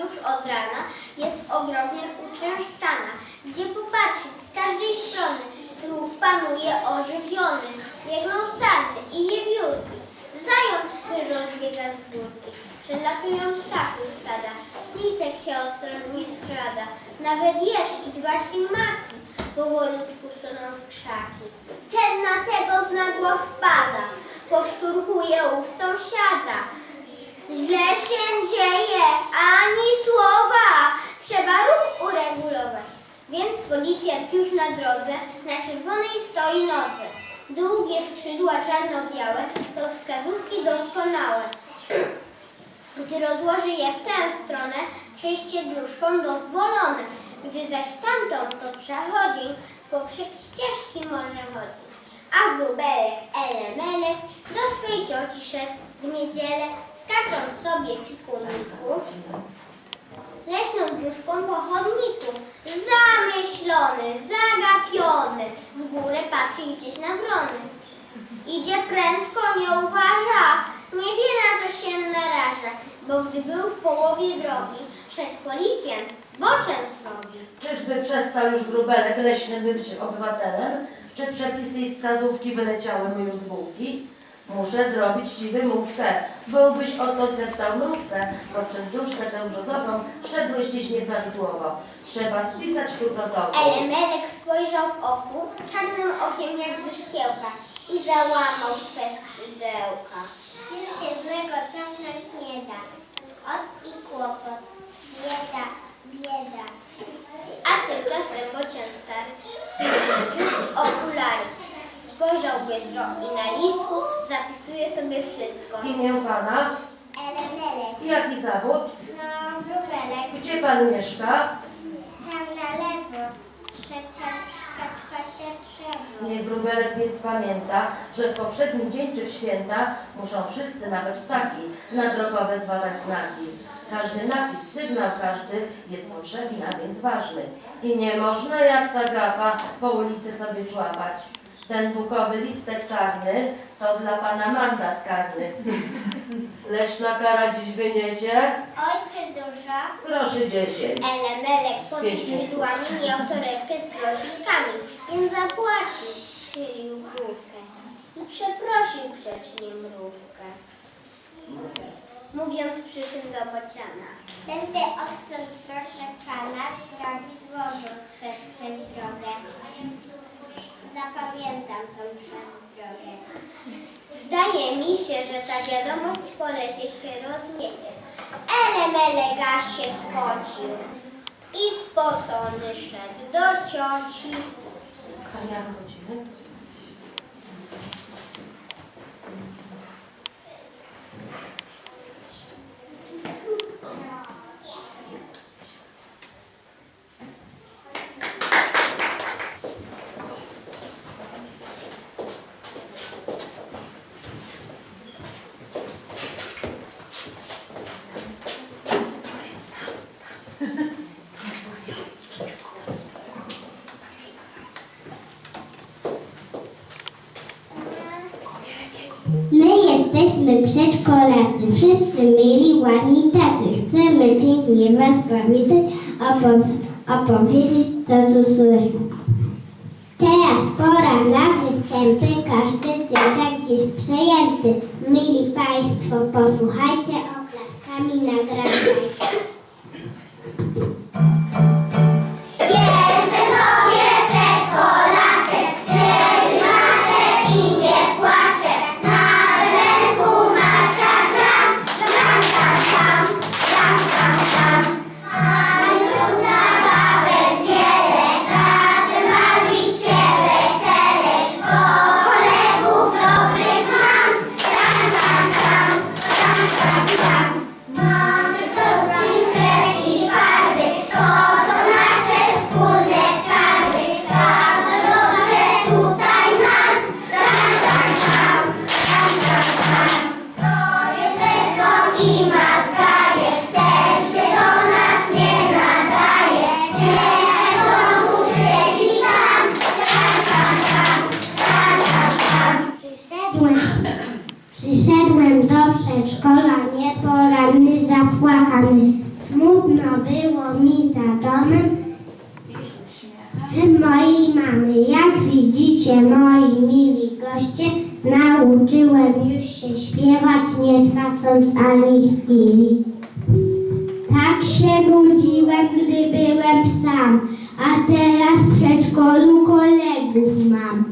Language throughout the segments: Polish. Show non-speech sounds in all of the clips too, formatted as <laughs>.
już od rana jest ogromnie uczęszczana. Gdzie popatrzeć z każdej strony ruch panuje ożywiony. Biegną sarny i wiewiórki. Zając pyrząc biega z górki. Przelatują ptaki stada. Lisek się ostrożnie skrada. Nawet jeż i dwa ślimaki powolutku suną w krzaki. Ten na tego znagła wpada. Poszturchuje ów sąsiada. Źle się dzieje, ani słowa. Trzeba ruch uregulować. Więc policjant już na drodze, na czerwonej stoi nodze. Długie skrzydła czarno-białe to wskazówki doskonałe. Gdy rozłoży je w tę stronę, przejście dróżką dozwolone. Gdy zaś tamtą to przechodzi, poprzek ścieżki może chodzić. A wróbelek elemelek do swej cioci szedł w niedzielę, skacząc sobie fikuniku. Leśną dróżką po chodniku, zamyślony, zagapiony, w górę patrzy gdzieś na wrony. Idzie prędko, nie uważa, nie wie na co się naraża, bo gdy był w połowie drogi, szedł policjant, boczem zrobi. Czyżby przestał już grubelek leśny być obywatelem? Czy przepisy i wskazówki wyleciały mu już z główki? Muszę zrobić ci wymówkę, byłbyś oto zdeptał mrówkę, bo przez dróżkę tę brzozową szedłeś dziś nieprawidłowo. Trzeba spisać tu protokół. Elemelek spojrzał w oku, czarnym okiem jak ze szkiełka i załamał swe skrzydełka. Już się pan mieszka? tam na lewo, trzecia, czwarte drzewo. Niech wróbelek więc pamięta, że w poprzedni dzień czy w święta muszą wszyscy, nawet ptaki, na drogowe zważać znaki. Każdy napis, sygnał każdy jest potrzebny, a więc ważny. I nie można jak ta gapa po ulicy sobie człapać. Ten bukowy listek czarny to dla pana mandat karny. <laughs> Leśna kara dziś wyniesie Ojcze duża, groszy dziesięć. Elemelek pod Pięć skrzydłami miał torebkę z grosznikami, więc zapłacił, schylił główkę i przeprosił grzecznie mrówkę. Mówiąc przy tym do bociana. Będę odtąd proszę pana prawidłowo szedł przez drogę. Zapamiętam tą drogę. Zdaje mi się, że ta wiadomość po lesie się rozniesie. Elemelek aż się spocił i spocony szedł do cioci. My jesteśmy przedszkolacy, wszyscy mieli ładni tacy. Chcemy pięknie Was powitać, opow- opowiedzieć co tu słychać. Teraz pora na występy, każdy dzieciak dziś przejęty. Mili Państwo, posłuchajcie, oklaskami nagradzajcie. Nauczyłem już się śpiewać, nie tracąc ani chwili. Tak się nudziłem, gdy byłem sam, a teraz w przedszkolu kolegów mam.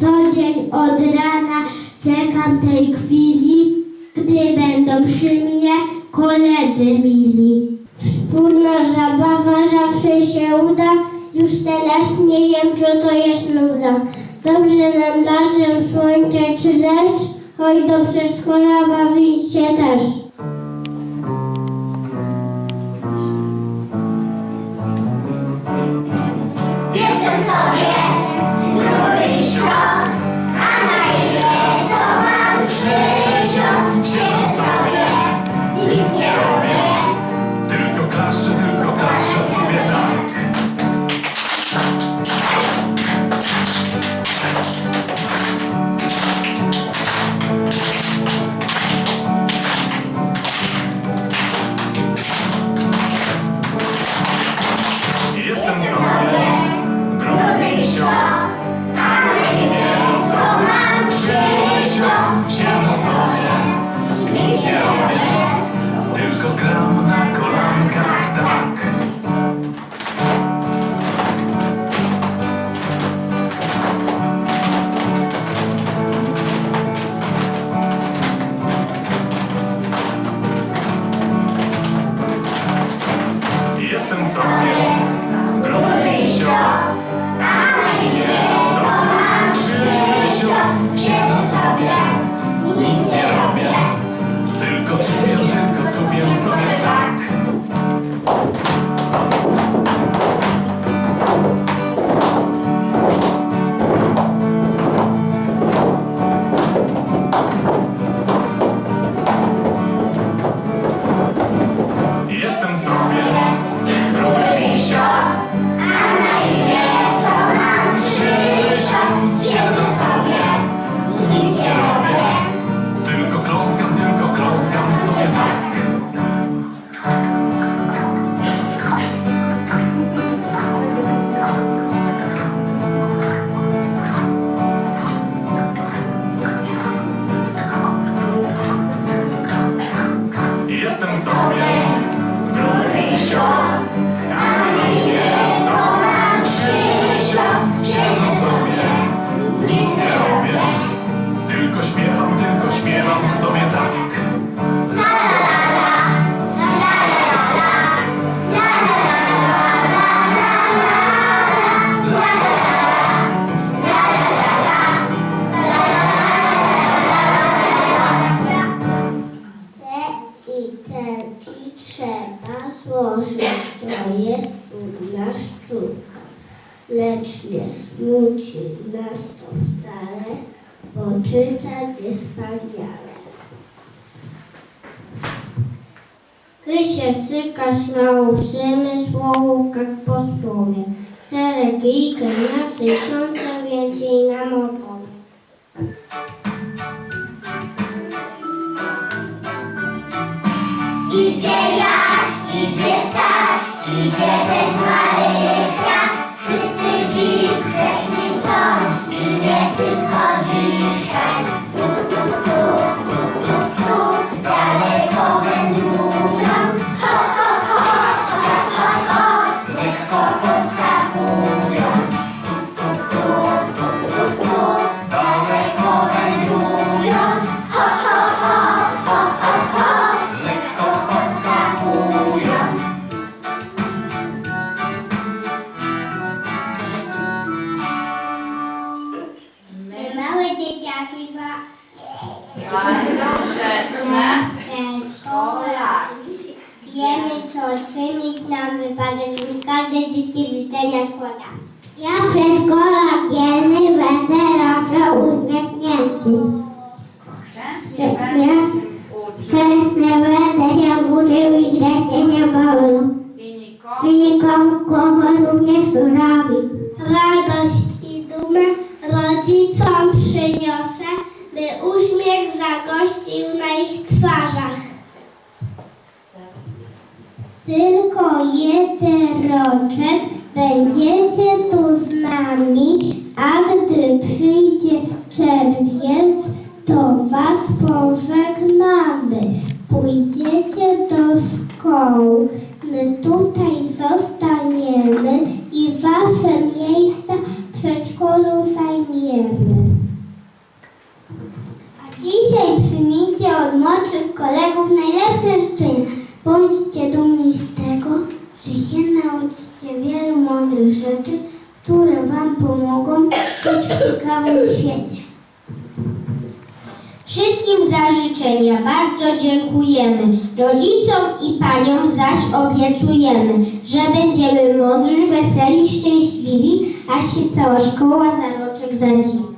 Co dzień od rana czekam tej chwili, gdy będą przy mnie koledzy mili. Wspólna zabawa zawsze się uda, już teraz nie wiem, co to jest nuda. Dobrze nam razem słońce czy deszcz, choć do przedszkola bawić się też. system. Lecz nie smuci nas to wcale, bo czytać jest wspaniale. Ty się sykasz na przemysłowu, jak po słowie. Serek i na tysiące więcej nam opowie. Idzie Jaś, idzie Staś, idzie też Marysia. Shine. Każde dziecko życzenia składa. Ja przedszkolak dzielny będę zawsze uśmiechnięty. czerwiec, to was pożegnam. Rodzicom i paniom zaś obiecujemy, że będziemy mądrzy, weseli, szczęśliwi, aż się cała szkoła za roczek zadziwi.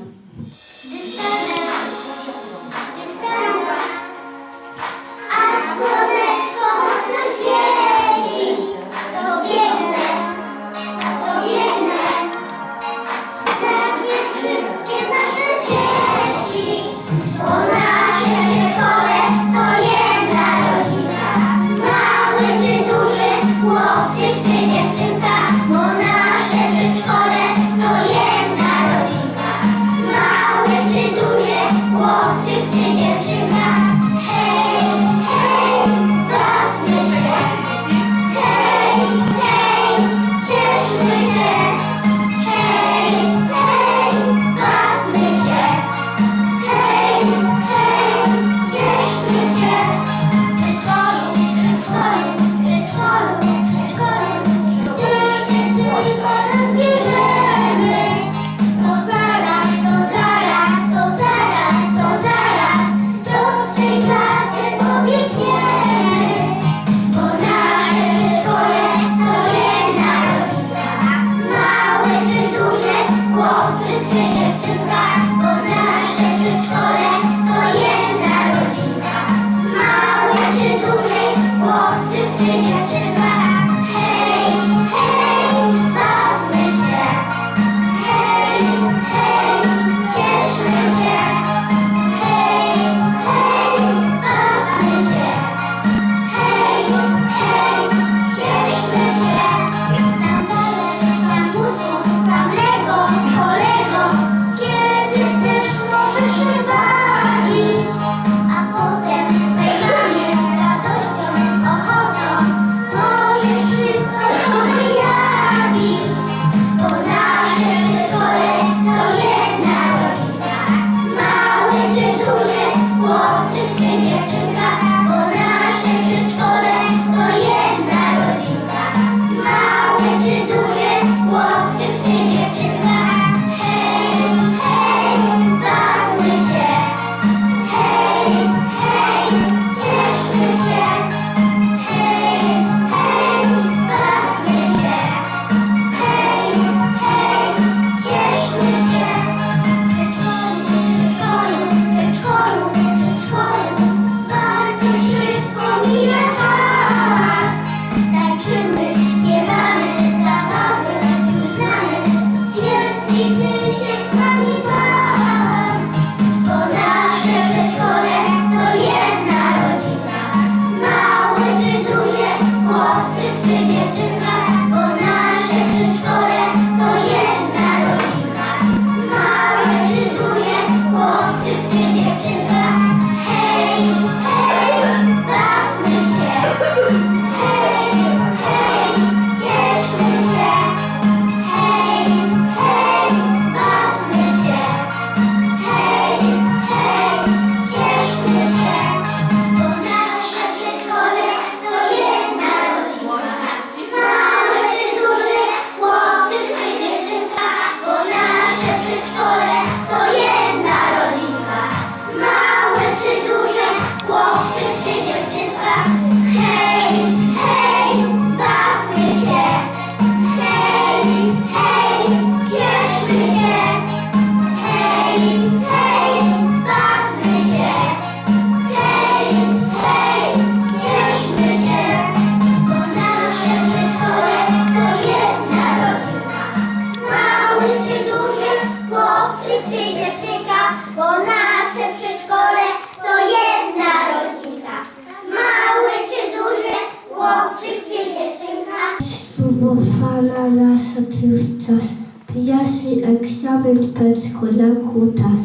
bofana nasad już czas, pijasy egzamin pecko na kutas.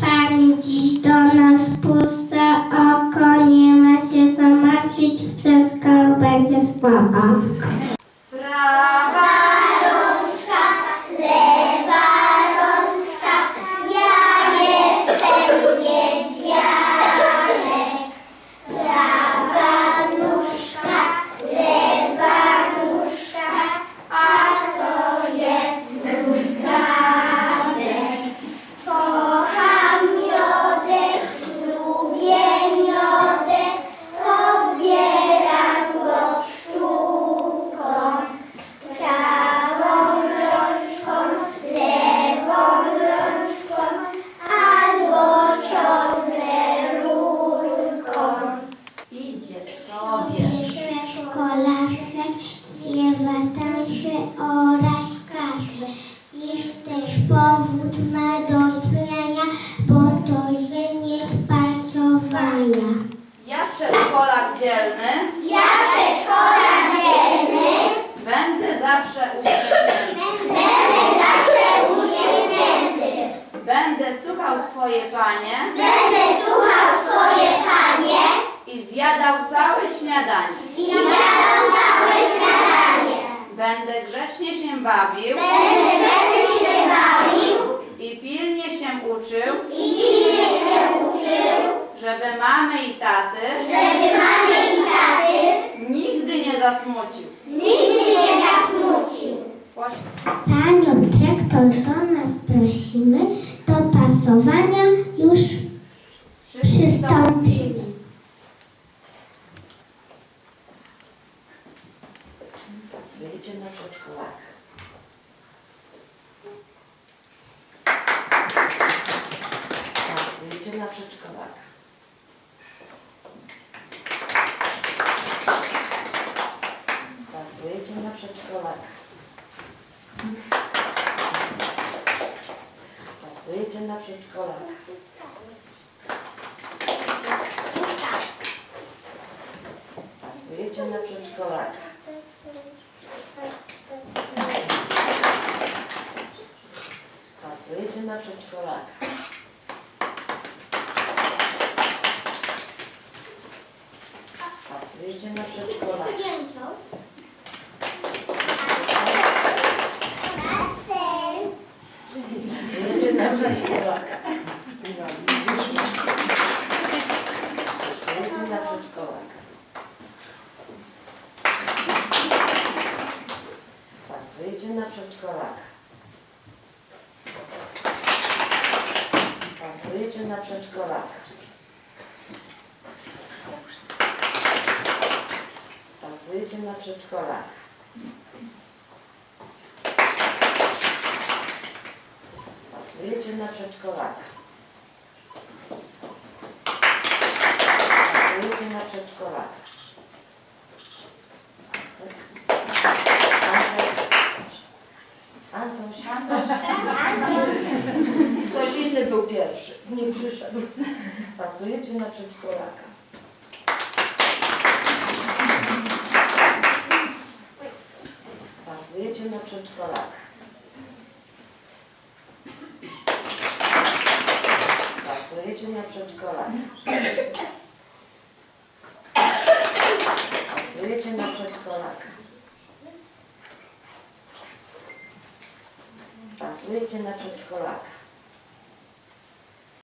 Pani dziś do nas puszcza oko, nie ma się co martwić, wszystko będzie spoko. Dzielny. Ja przedszkolak dzielny, Będę zawsze uśmiechnięty. będę zawsze uśmiechnięty. Będę słuchał swoje panie Będę słuchał swoje panie i zjadał całe śniadanie. i zjadał całe śniadanie. Będę grzecznie się bawił Będę grzecznie się bawił i pilnie się uczył, i pilnie się uczył, żeby mamy i taty żeby mamy i taty nigdy nie zasmucił. nigdy nie zasmucił. Panią dyrektor do nas prosimy, do pasowania już przystąpimy. Pasujecie na przedszkolaka. Pasujecie na przedszkolaka. Pasujecie na przedszkolaka. Na przedszkolaka. Pasujecie na przedszkolaka. Pasujecie na przedszkolaka. Pasujecie na przedszkolaka. Zdjęcią. Pasujecie na przedszkolaka. Pasujecie na przedszkolaka. Pasujecie na przedszkolaka. Pasujecie na przedszkolaka. Pasujecie na przedszkolaka. Pasujecie na przedszkolaka. Antoś. Antoś. Ktoś inny był pierwszy. Nie przyszedł. Pasujecie na przedszkolaka. Pasujecie na przedszkolaka. Pasujecie na przedszkolaka. Pasujecie na przedszkolaka. Pasujecie na przedszkolaka.